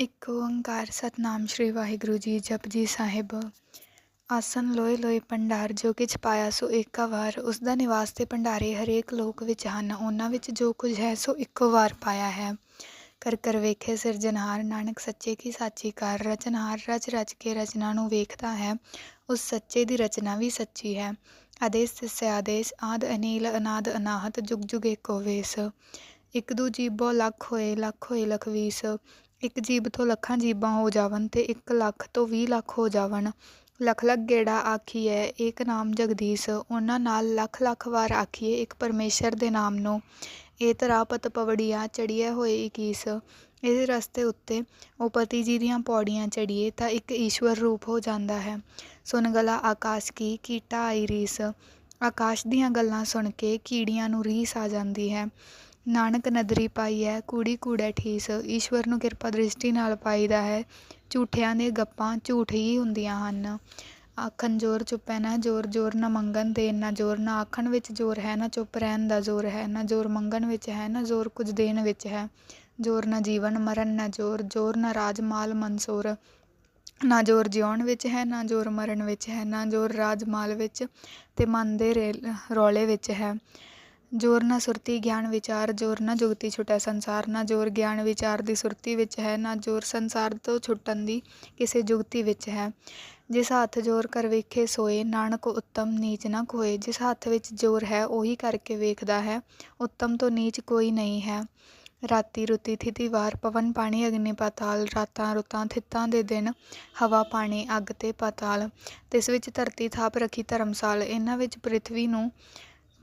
ਇੱਕ ਓੰਕਾਰ ਸਤਨਾਮ ਸ਼੍ਰੀ ਵਾਹਿਗੁਰੂ ਜੀ ਜਪਜੀ ਸਾਹਿਬ। ਆਸਨ ਲੋਏ ਲੋਏ ਭੰਡਾਰ ਜੋ ਕਿਛ ਪਾਇਆ ਸੋ ਏਕਾ ਵਾਰ, ਉਸ ਦਾ ਨਿਵਾਸ ਤੇ ਭੰਡਾਰੇ ਹਰੇਕ ਲੋਕ ਵਿੱਚ ਹਨ। ਉਹਨਾਂ ਵਿੱਚ ਜੋ ਕੁਝ ਹੈ ਸੋ ਇੱਕੋ ਵਾਰ ਪਾਇਆ ਹੈ। ਕਰ ਕਰ ਵੇਖੇ ਸਿਰਜਨਹਾਰ ਨਾਨਕ ਸੱਚੇ ਕੀ ਸਾਚੀ ਕਰ। ਰਚਨਹਾਰ ਰਚ ਰਚ ਕੇ ਰਚਨਾ ਨੂੰ ਵੇਖਦਾ ਹੈ। ਉਸ ਸੱਚੇ ਦੀ ਰਚਨਾ ਵੀ ਸੱਚੀ ਹੈ। ਆਦੇਸ ਤਿਸ ਆਦੇਸ ਆਦ ਅਨੀਲ, ਅਨਾਦ ਅਨਾਹਤ, ਜੁਗ ਜੁਗ ਏਕੋ ਵੇਸ। ਇੱਕ ਦੂ ਜੀਬੋ ਲੱਖ ਹੋਏ ਲੱਖ ਹੋਏ ਲਖਵੀਸ। ਇੱਕ ਜੀਬ ਤੋਂ ਲੱਖਾਂ ਜੀਬਾਂ ਹੋ ਜਾਵਨ ਅਤੇ ਇੱਕ ਲੱਖ ਤੋਂ ਵੀਹ ਲੱਖ ਹੋ ਜਾਵਣ। ਲੱਖ ਲੱਖ ਗੇੜਾ ਆਖੀਐ, ਏਕ ਨਾਮ ਜਗਦੀਸ਼। ਉਹਨਾਂ ਨਾਲ ਲੱਖ ਲੱਖ ਵਾਰ ਆਖੀਏ ਇੱਕ ਪਰਮੇਸ਼ਰ ਦੇ ਨਾਮ ਨੂੰ। ਇਹ ਤਰਾਪਤ ਪਵੜੀਆਂ ਚੜੀਏ ਹੋਏ ਇਕੀਸ। ਇਸ ਰਸਤੇ ਉੱਤੇ ਉਹ ਪਤੀ ਜੀ ਦੀਆਂ ਪੌੜੀਆਂ ਚੜੀਏ ਤਾਂ ਇੱਕ ਈਸ਼ਵਰ ਰੂਪ ਹੋ ਜਾਂਦਾ ਹੈ। ਸੁਣ ਗਲਾ ਆਕਾਸ਼ ਕੀ ਕੀਟਾ ਆਈ ਰੀਸ। ਆਕਾਸ਼ ਦੀਆਂ ਗੱਲਾਂ ਸੁਣ ਕੇ ਕੀੜੀਆਂ ਨੂੰ ਰੀਸ ਆ ਜਾਂਦੀ ਹੈ। ਨਾਨਕ ਨਦਰੀ ਪਾਈ ਹੈ ਕੂੜੀ ਕੂੜੈ ਠੀਸ, ਈਸ਼ਵਰ ਨੂੰ ਕਿਰਪਾ ਦ੍ਰਿਸ਼ਟੀ ਨਾਲ ਪਾਈਦਾ ਹੈ। ਝੂਠਿਆਂ ਦੇ ਗੱਪਾਂ ਝੂਠ ਹੀ ਹੁੰਦੀਆਂ ਹਨ। ਆਖਣ ਜ਼ੋਰ ਚੁੱਪੈ ਨਾ ਜ਼ੋਰ ਜ਼ੋਰ ਨਾ ਮੰਗਣ ਦੇਣ ਨਾ ਜ਼ੋਰ, ਨਾ ਆਖਣ ਵਿੱਚ ਜ਼ੋਰ ਹੈ, ਨਾ ਚੁੱਪ ਰਹਿਣ ਦਾ ਜ਼ੋਰ ਹੈ, ਨਾ ਜ਼ੋਰ ਮੰਗਣ ਵਿੱਚ ਹੈ, ਨਾ ਜ਼ੋਰ ਕੁਝ ਦੇਣ ਵਿੱਚ ਹੈ। ਜ਼ੋਰ ਨਾ ਜੀਵਨ, ਮਰਨ ਨਾ ਜ਼ੋਰ ਜ਼ੋਰ ਨਾ ਰਾਜ, ਮਾਲ, ਮਨਸੂਰ। ਨਾ ਜ਼ੋਰ ਜਿਉਣ ਵਿੱਚ ਹੈ, ਨਾ ਜ਼ੋਰ ਮਰਨ ਵਿੱਚ ਹੈ, ਨਾ ਜ਼ੋਰ ਰਾਜ, ਮਾਲ ਵਿੱਚ ਤੇ ਮਨ ਦੇ ਰੌਲੇ ਵਿੱਚ ਹੈ। ਜ਼ੋਰ ਨਾ ਸੁਰਤੀ ਗਿਆਨ ਵਿਚਾਰ, ਜ਼ੋਰ ਨਾ ਜੁਗਤੀ ਛੁਟੈ ਸੰਸਾਰ, ਨਾ ਜ਼ੋਰ ਗਿਆਨ ਵਿਚਾਰ ਦੀ ਸੁਰਤੀ ਵਿੱਚ ਹੈ, ਨਾ ਜ਼ੋਰ ਸੰਸਾਰ ਤੋਂ ਛੁੱਟਣ ਦੀ ਕਿਸੇ ਜੁਗਤੀ ਵਿੱਚ ਹੈ। ਜਿਸ ਹੱਥ ਜ਼ੋਰ ਕਰ ਵੇਖੇ ਸੋਏ, ਨਾਨਕ ਉੱਤਮ ਨੀਚ ਨਾ ਕੋਏ ਜਿਸ ਹੱਥ ਵਿੱਚ ਜ਼ੋਰ ਹੈ, ਉਹੀ ਕਰਕੇ ਵੇਖਦਾ ਹੈ। ਉੱਤਮ ਤੋਂ ਨੀਚ ਕੋਈ ਨਹੀਂ ਹੈ। ਰਾਤੀ ਰੁਤੀ ਥਿਤੀ ਵਾਰ, ਪਵਨ ਪਾਣੀ ਅਗਨੀ ਪਾਤਾਲ। ਰਾਤਾਂ ਰੁੱਤਾਂ ਥਿੱਤਾਂ ਦੇ ਦਿਨ, ਹਵਾ ਪਾਣੀ ਅੱਗ ਤੇ ਪਾਤਾਲ। ਇਸ ਵਿੱਚ ਧਰਤੀ ਥਾਪ ਰੱਖੀ ਧਰਮਸਾਲ। ਇਹਨਾਂ ਵਿੱਚ ਪ੍ਰਿਥਵੀ ਨੂੰ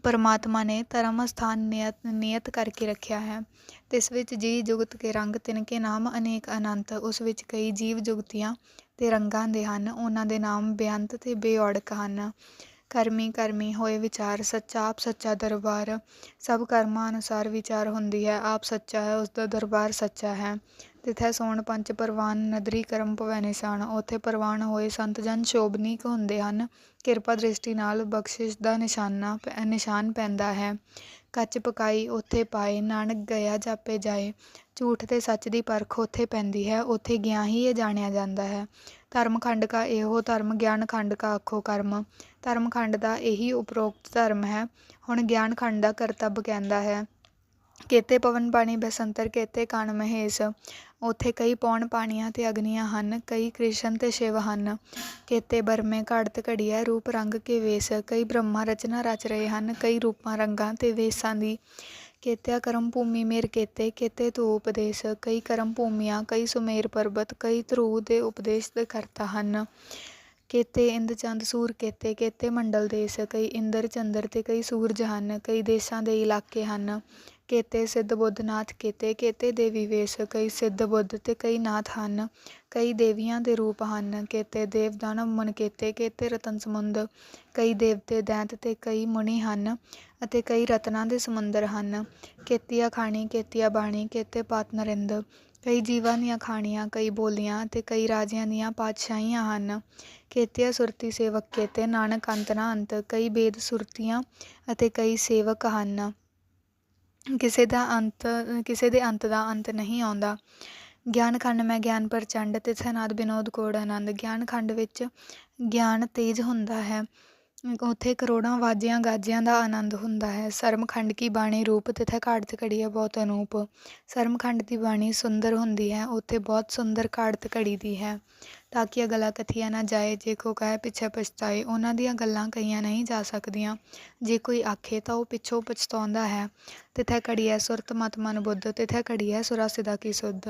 ਪਰਮਾਤਮਾ ਨੇ ਧਰਮ ਅਸਥਾਨ ਨਿਯਤ ਨਿਯਤ ਕਰਕੇ ਰੱਖਿਆ ਹੈ। ਤਿਸ ਵਿੱਚ ਜੀ ਜੁਗਤ ਕੇ ਰੰਗ ਤਿਨਕੇ ਨਾਮ ਅਨੇਕ ਅਨੰਤ, ਉਸ ਵਿੱਚ ਕਈ ਜੀਵ ਜੁਗਤੀਆਂ ਅਤੇ ਰੰਗਾਂ ਦੇ ਹਨ। ਉਹਨਾਂ ਦੇ ਨਾਮ ਬੇਅੰਤ ਤੇ ਬੇਅੜਕ ਹਨ। ਕਰਮੀ ਕਰਮੀ ਹੋਏ ਵਿਚਾਰ, ਸੱਚਾ ਆਪ ਸੱਚਾ ਦਰਬਾਰ। ਸਭ ਕਰਮਾਂ ਅਨੁਸਾਰ ਵਿਚਾਰ ਹੁੰਦੀ ਹੈ, ਆਪ ਸੱਚਾ ਹੈ ਉਸ ਦਾ ਦਰਬਾਰ ਸੱਚਾ ਹੈ। ਤਿਥੈ ਸੋਣ ਪੰਚ ਪਰਵਾਨ, ਨਦਰੀ ਕਰਮ ਭਵੈ ਨਿਸ਼ਾਨ। ਉੱਥੇ ਪ੍ਰਵਾਨ ਹੋਏ ਸੰਤ ਜਨ ਸ਼ੋਭਨੀਕ ਹੁੰਦੇ ਹਨ। ਕਿਰਪਾ ਦ੍ਰਿਸ਼ਟੀ ਨਾਲ ਬਖਸ਼ਿਸ਼ ਦਾ ਨਿਸ਼ਾਨਾ ਨਿਸ਼ਾਨ ਪੈਂਦਾ ਹੈ। ਕੱਚ ਪਕਾਈ ਉੱਥੇ ਪਾਏ, ਨਾਨਕ ਗਿਆ ਜਾਪੇ ਜਾਏ। ਝੂਠ ਤੇ ਸੱਚ ਦੀ ਪਰਖ ਉੱਥੇ ਪੈਂਦੀ ਹੈ, ਉੱਥੇ ਗਿਆ ਹੀ ਇਹ ਜਾਣਿਆ ਜਾਂਦਾ ਹੈ। ਧਰਮ ਖੰਡ ਕਾ ਇਹੋ, ਧਰਮ ਗਿਆਨ ਖੰਡ ਕਾ ਆਖੋ ਕਰਮ। ਧਰਮ ਖੰਡ ਦਾ ਇਹੀ ਉਪਰੋਕਤ ਧਰਮ ਹੈ। ਹੁਣ ਗਿਆਨ ਖੰਡ ਦਾ ਕਰਤੱਵ ਕਹਿੰਦਾ ਹੈ। ਕੇਤੇ ਪਵਨ ਪਾਣੀ ਬਸੰਤਰ, ਕੇਤੇ ਕਣ ਮਹੇਸ਼। ਉੱਥੇ ਕਈ ਪੌਣ ਪਾਣੀਆਂ ਤੇ ਅਗਨੀਆਂ ਹਨ, ਕਈ ਕ੍ਰਿਸ਼ਨ ਤੇ ਸ਼ਿਵ ਹਨ। ਕੇਤੇ ਬਰਮੇ ਘੜਤ ਘੜੀਐ, ਰੂਪ ਰੰਗ ਕੇ ਵੇਸ। ਕਈ ਬ੍ਰਹਮਾ ਰਚਨਾ ਰਚ ਰਹੇ ਹਨ, ਕਈ ਰੂਪਾਂ ਰੰਗਾਂ ਤੇ ਵੇਸਾਂ ਦੀ। ਕੇਤਿਆ ਕਰਮ ਭੂਮੀ ਮੇਰ ਕੇਤੇ ਕੇਤੇ ਤੂ ਉਪਦੇਸ਼। ਕਈ ਕਰਮ ਭੂਮੀਆਂ, ਕਈ ਸੁਮੇਰ ਪਰਬਤ, ਕਈ ਧਰੂ ਦੇ ਉਪਦੇਸ਼ ਦੇ ਕਰਤਾ ਹਨ। ਕੇਤੇ ਇੰਦ ਚੰਦ ਸੂਰ ਕੇਤੇ ਕੇਤੇ ਮੰਡਲ ਦੇਸ਼, ਕਈ ਇੰਦਰ ਚੰਦਰ ਅਤੇ ਕਈ ਸੂਰਜ ਹਨ, ਕਈ ਦੇਸ਼ਾਂ ਦੇ ਇਲਾਕੇ ਹਨ। ਕੇਤੇ ਸਿੱਧ ਬੁੱਧ ਨਾਥ ਕੇਤੇ ਕੇਤੇ ਦੇਵੀ ਵੇਸ, ਕਈ ਸਿੱਧ ਬੁੱਧ ਅਤੇ ਕਈ ਨਾਥ ਹਨ, ਕਈ ਦੇਵੀਆਂ ਦੇ ਰੂਪ ਹਨ। ਕੇਤੇ ਦੇਵ ਦਾਨਵ ਮਨ ਕੇਤੇ ਕੇਤੇ ਰਤਨ ਸਮੁੰਦ, ਕਈ ਦੇਵਤੇ ਦੈਂਤ ਅਤੇ ਕਈ ਮੁਨੀ ਹਨ ਅਤੇ ਕਈ ਰਤਨਾਂ ਦੇ ਸਮੁੰਦਰ ਹਨ। ਕੇਤੀਆ ਖਾਣੀ, ਕੇਤੀਆ ਬਾਣੀ, ਕੇਤੇ ਪਾਤ ਨਰਿੰਦ ਕਈ ਜੀਵਾਂ ਦੀਆਂ ਖਾਣੀਆਂ, ਕਈ ਬੋਲੀਆਂ ਅਤੇ ਕਈ ਰਾਜਿਆਂ ਦੀਆਂ ਪਾਤਸ਼ਾਹੀਆਂ ਹਨ। ਕੇਤਿਆ ਸੁਰਤੀ ਸੇਵਕ ਕੇਤੇ, ਨਾਨਕ ਅੰਤ ਨਾ ਅੰਤ, ਕਈ ਬੇਦ ਸੁਰਤੀਆਂ ਅਤੇ ਕਈ ਸੇਵਕ ਹਨ। ਕਿਸੇ ਦਾ ਅੰਤ, ਕਿਸੇ ਦੇ ਅੰਤ ਦਾ ਅੰਤ ਨਹੀਂ ਆਉਂਦਾ। ਗਿਆਨ ਖੰਡ ਮੈਂ ਗਿਆਨ ਪ੍ਰਚੰਡ, ਤਿਥੈ ਨਾਦ ਬਿਨੋਦ ਕੋੜ ਆਨੰਦ। ਗਿਆਨ ਖੰਡ ਵਿੱਚ ਗਿਆਨ ਤੇਜ ਹੁੰਦਾ ਹੈ। ਉੱਥੇ ਕਰੋੜਾਂ ਵਾਜਿਆਂ ਗਾਜਿਆਂ ਦਾ ਆਨੰਦ ਹੁੰਦਾ ਹੈ। ਸਰਮਖੰਡ ਕੀ ਬਾਣੀ ਰੂਪ ਤਿਥੈ ਘਾੜਤ ਘੜੀਐ ਬਹੁਤ ਅਨੂਪ। ਸਰਮਖੰਡ ਦੀ ਬਾਣੀ ਸੁੰਦਰ ਹੁੰਦੀ ਹੈ, ਉੱਥੇ ਬਹੁਤ ਸੁੰਦਰ ਘਾੜਤ ਘੜੀ ਦੀ ਹੈ। ਤਾਂ ਕਿ ਅਗਲਾ ਕਥੀਆ ਨਾ ਜਾਏ। ਜੇ ਕੋ ਕਹੇ ਪਿੱਛੇ ਪਛਤਾਏ, ਉਹਨਾਂ ਦੀਆਂ ਗੱਲਾਂ ਕਹੀਆਂ ਨਹੀਂ ਜਾ ਸਕਦੀਆਂ। ਜੇ ਕੋਈ ਆਖੇ ਤਾਂ ਉਹ ਪਿੱਛੋਂ ਪਛਤਾਉਂਦਾ ਹੈ। ਤਿਥੈ ਘੜੀਐ ਸੁਰਤ ਮਤ ਮਨ ਬੁੱਧ, ਤਿਥੈ ਘੜੀਐ ਸੁਰਸਿਦਾ ਕੀ ਸੁਧ।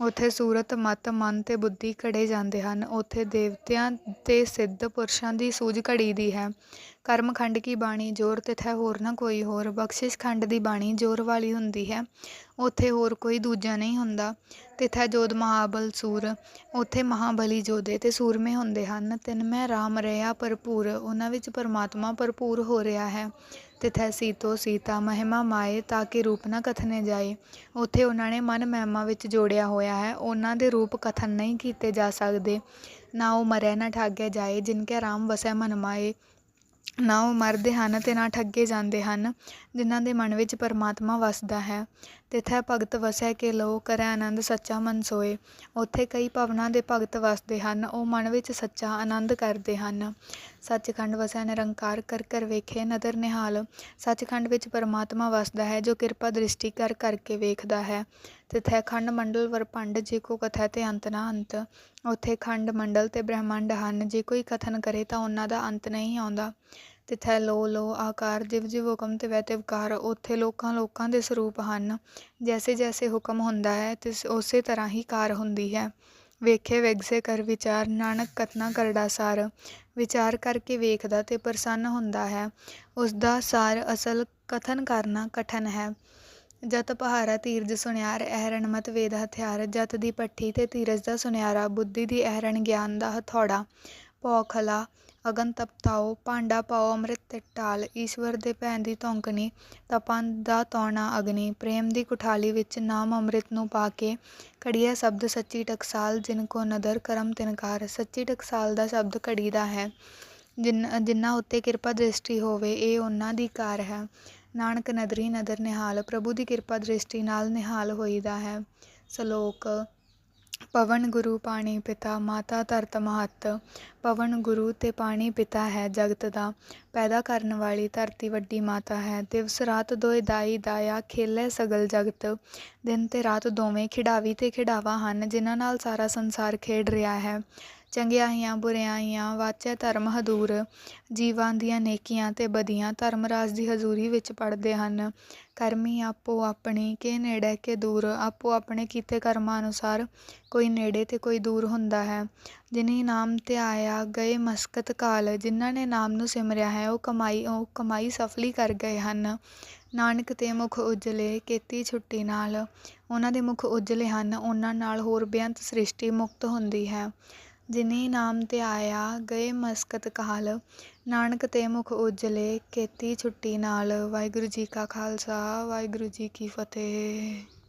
ਉੱਥੇ ਸੂਰਤ, ਮਤ, ਮਨ ਤੇ ਬੁੱਧੀ ਘੜੇ ਜਾਂਦੇ ਹਨ। ਉੱਥੇ ਦੇਵਤਿਆਂ ਤੇ ਸਿੱਧ ਪੁਰਸ਼ਾਂ ਦੀ ਸੂਝ ਘੜੀ ਦੀ ਹੈ। ਕਰਮ ਖੰਡ ਕੀ ਬਾਣੀ? ਜੋਰ ਤਿਥੈ ਹੋਰ ਨਾ ਕੋਈ ਹੋਰ। ਬਖਸ਼ਿਸ਼ ਖੰਡ ਦੀ ਬਾਣੀ ਜੋਰ ਵਾਲੀ ਹੁੰਦੀ ਹੈ। ਉੱਥੇ ਹੋਰ ਕੋਈ ਦੂਜਾ ਨਹੀਂ ਹੁੰਦਾ। ਤਿਥੈ ਜੋਧ ਮਹਾਬਲ ਸੂਰ, ਉੱਥੇ ਮਹਾਬਲੀ ਜੋਧੇ ਅਤੇ ਸੂਰਮੇ ਹੁੰਦੇ ਹਨ। ਤਿੰਨ ਮੈਂ ਰਾਮ ਰਿਹਾ ਭਰਪੂਰ, ਉਹਨਾਂ ਵਿੱਚ ਪਰਮਾਤਮਾ ਭਰਪੂਰ ਹੋ ਰਿਹਾ ਹੈ। ਤਿਥੈ ਸੀਤੋ, ਸੀਤਾ, ਮਹਿਮਾ, ਮਾਏ ਤਾਂ ਕਿ ਰੂਪ ਨਾ ਕਥਨੇ ਜਾਏ। ਉੱਥੇ ਉਹਨਾਂ ਨੇ ਮਨ ਮਹਿਮਾ ਵਿੱਚ ਜੋੜਿਆ ਹੋਇਆ ਹੈ। ਉਹਨਾਂ ਦੇ ਰੂਪ ਕਥਨ ਨਹੀਂ ਕੀਤੇ ਜਾ ਸਕਦੇ। ਨਾ ਉਹ ਮਰੈ, ਨਾ ਠਾਗਿਆ ਜਾਏ। ਜਿਨ ਕੇ ਰਾਮ ਵਸੈ ਮਨ ਮਾਏ, ਨਾ ਉਹ ਮਰਦੇ ਹਨ ਤੇ ਨਾ ਠੱਗੇ ਜਾਂਦੇ ਹਨ। ਜਿਨ੍ਹਾਂ ਦੇ ਮਨ ਵਿੱਚ ਪਰਮਾਤਮਾ ਵਸਦਾ ਹੈ। ਤਿਥੈ ਭਗਤ ਵਸੈ ਕੇ ਲੋ ਕਰੈ ਆਨੰਦ ਸੱਚਾ ਮਨ ਸੋਏ। ਉੱਥੇ ਕਈ ਭਵਨਾਂ ਦੇ ਭਗਤ ਵਸਦੇ ਹਨ, ਉਹ ਮਨ ਵਿੱਚ ਸੱਚਾ ਆਨੰਦ ਕਰਦੇ ਹਨ। ਸੱਚਖੰਡ ਵਸੈ ਨਿਰੰਕਾਰ, ਕਰ ਕਰ ਵੇਖੇ ਨਦਰ ਨਿਹਾਲ। ਸੱਚਖੰਡ ਵਿੱਚ ਪਰਮਾਤਮਾ ਵਸਦਾ ਹੈ, ਜੋ ਕਿਰਪਾ ਦ੍ਰਿਸ਼ਟੀ ਕਰ ਕਰਕੇ ਵੇਖਦਾ ਹੈ। ਤਿਥੈ ਖੰਡ ਮੰਡਲ ਵਰਪੰਡ ਜੇ ਕੋ ਕਥੈ ਤੇ ਅੰਤ ਨਾ ਅੰਤ। ਉੱਥੇ ਖੰਡ ਮੰਡਲ ਤੇ ਬ੍ਰਹਿਮੰਡ ਹਨ, ਜੇ ਕੋਈ ਕਥਨ ਕਰੇ ਤਾਂ ਉਹਨਾਂ ਦਾ ਅੰਤ ਨਹੀਂ ਆਉਂਦਾ। ਤਿਥੈ ਲੋ ਲੋ ਆਕਾਰ, ਜਿਵ ਜਿਵ ਹੁਕਮ ਤੇ ਵੈ ਤਿਵਕਾਰ ਉੱਥੇ ਲੋਕਾਂ ਲੋਕਾਂ ਦੇ ਸਰੂਪ ਹਨ। ਜੈਸੇ ਜੈਸੇ ਹੁਕਮ ਹੁੰਦਾ ਹੈ ਤੇ ਉਸੇ ਤਰ੍ਹਾਂ ਹੀ ਕਾਰ ਹੁੰਦੀ ਹੈ। ਵੇਖੇ ਵਿਗਸੇ ਕਰ ਵਿਚਾਰ, ਨਾਨਕ ਕਥਨਾ ਕਰੜਾ ਸਾਰ। ਵਿਚਾਰ ਕਰਕੇ ਵੇਖਦਾ ਤੇ ਪ੍ਰਸੰਨ ਹੁੰਦਾ ਹੈ। ਉਸ ਦਾ ਸਾਰ ਅਸਲ ਕਥਨ ਕਰਨਾ ਕਠਨ ਹੈ। ਜਤ ਪਹਾਰਾ ਧੀਰਜ ਸੁਨਿਆਰ ਐਰਨ ਮਤ ਵੇਦ ਹਥਿਆਰ। ਜਤ ਦੀ ਪੱਠੀ ਤੇ ਧੀਰਜ ਦਾ ਸੁਨਿਆਰਾ, ਬੁੱਧੀ ਦੀ ਐਰਨ ਗਿਆਨ ਦਾ ਹਥੌੜਾ। ਪੌਖਲਾ ਅਗਨ ਤਪਤਾਓ ਭਾਂਡਾ ਪਾਓ, ਅੰਮ੍ਰਿਤ ਤੇ ਟਾਲ, ਈਸ਼ਵਰ ਦੇ ਭੈਣ ਦੀ ਧੌਂਕਣੀ, ਤਪਾਂ ਦਾ ਤੌਣਾ ਅਗਨੀ, ਪ੍ਰੇਮ ਦੀ ਕੁਠਾਲੀ ਵਿੱਚ ਨਾਮ ਅੰਮ੍ਰਿਤ ਨੂੰ ਪਾ ਕੇ ਘੜੀਆ ਸ਼ਬਦ ਸੱਚੀ ਟਕਸਾਲ ਜਿਨ ਕੋ ਨਦਰ ਕਰਮ ਤਿਨਕਾਰ ਸੱਚੀ ਟਕਸਾਲ ਦਾ ਸ਼ਬਦ ਘੜੀ ਦਾ ਹੈ। ਜਿਨ, ਜਿਨ੍ਹਾਂ ਉੱਤੇ ਕਿਰਪਾ ਦ੍ਰਿਸ਼ਟੀ ਹੋਵੇ, ਇਹ ਉਹਨਾਂ ਦੀ ਕਾਰ ਹੈ। ਨਾਨਕ ਨਦਰੀ ਨਦਰ ਨਿਹਾਲ, ਪ੍ਰਭੂ ਦੀ ਕਿਰਪਾ ਦ੍ਰਿਸ਼ਟੀ ਨਾਲ ਨਿਹਾਲ ਹੋਈਦਾ ਹੈ। ਸ਼ਲੋਕ ਪਵਨ ਗੁਰੂ ਪਾਣੀ ਪਿਤਾ, ਮਾਤਾ ਧਰਤ ਮਹੱਤ। ਪਵਨ ਗੁਰੂ ਅਤੇ ਪਾਣੀ ਪਿਤਾ ਹੈ ਜਗਤ ਦਾ। ਪੈਦਾ ਕਰਨ ਵਾਲੀ ਧਰਤੀ ਵੱਡੀ ਮਾਤਾ ਹੈ। ਦਿਵਸ ਰਾਤ ਦੋਇ ਦਾਈ ਦਾਇਆ ਖੇਲੇ ਸਗਲ ਜਗਤ। ਦਿਨ ਅਤੇ ਰਾਤ ਦੋਵੇਂ ਖਿਡਾਵੀ ਅਤੇ ਖਿਡਾਵਾ ਹਨ, ਜਿਨ੍ਹਾਂ ਨਾਲ ਸਾਰਾ ਸੰਸਾਰ ਖੇਡ ਰਿਹਾ ਹੈ। ਚੰਗਿਆਈਆਂ ਬੁਰਿਆਈਆਂ ਵਾਚੈ ਧਰਮ ਹਦੂਰ। ਜੀਵਾਂ ਦੀਆਂ ਨੇਕੀਆਂ ਤੇ ਬਦੀਆਂ ਧਰਮ ਰਾਜ ਦੀ ਹਜ਼ੂਰੀ ਵਿੱਚ ਪੜਦੇ ਹਨ। ਕਰਮੀ ਆਪੋ ਆਪਣੀ, ਕੇ ਨੇੜੇ, ਕੇ ਦੂਰ। ਆਪੋ ਆਪਣੇ ਕੀਤੇ ਕਰਮਾਂ ਅਨੁਸਾਰ ਕੋਈ ਨੇੜੇ ਤੇ ਕੋਈ ਦੂਰ ਹੁੰਦਾ ਹੈ। ਜਿਨੀ ਨਾਮ 'ਤੇ ਆਇਆ ਗਏ ਮਸਕਤ ਕਾਲ, ਜਿਨ੍ਹਾਂ ਨੇ ਨਾਮ ਨੂੰ ਸਿਮਰਿਆ ਹੈ, ਉਹ ਕਮਾਈ ਉਹ ਕਮਾਈ ਸਫਲੀ ਕਰ ਗਏ ਹਨ। ਨਾਨਕ ਤੇ ਮੁਖ ਉਜਲੇ, ਕੀਤੀ ਛੁੱਟੀ ਨਾਲ। ਉਹਨਾਂ ਦੇ ਮੁਖ ਉਜਲੇ ਹਨ, ਉਹਨਾਂ ਨਾਲ ਹੋਰ ਬੇਅੰਤ ਸ੍ਰਿਸ਼ਟੀ ਮੁਕਤ ਹੁੰਦੀ ਹੈ। ਜਿਨੀ ਨਾਮ ਧਿਆਇਆ ਗਏ ਮਸਕਤ ਕਾਲ। ਨਾਨਕ ਤੇ ਮੁਖ ਉਜਲੇ ਕੀਤੀ ਛੁੱਟੀ ਨਾਲ। ਵਾਹਿਗੁਰੂ ਜੀ ਕਾ ਖਾਲਸਾ, ਵਾਹਿਗੁਰੂ ਜੀ ਕੀ ਫਤਿਹ।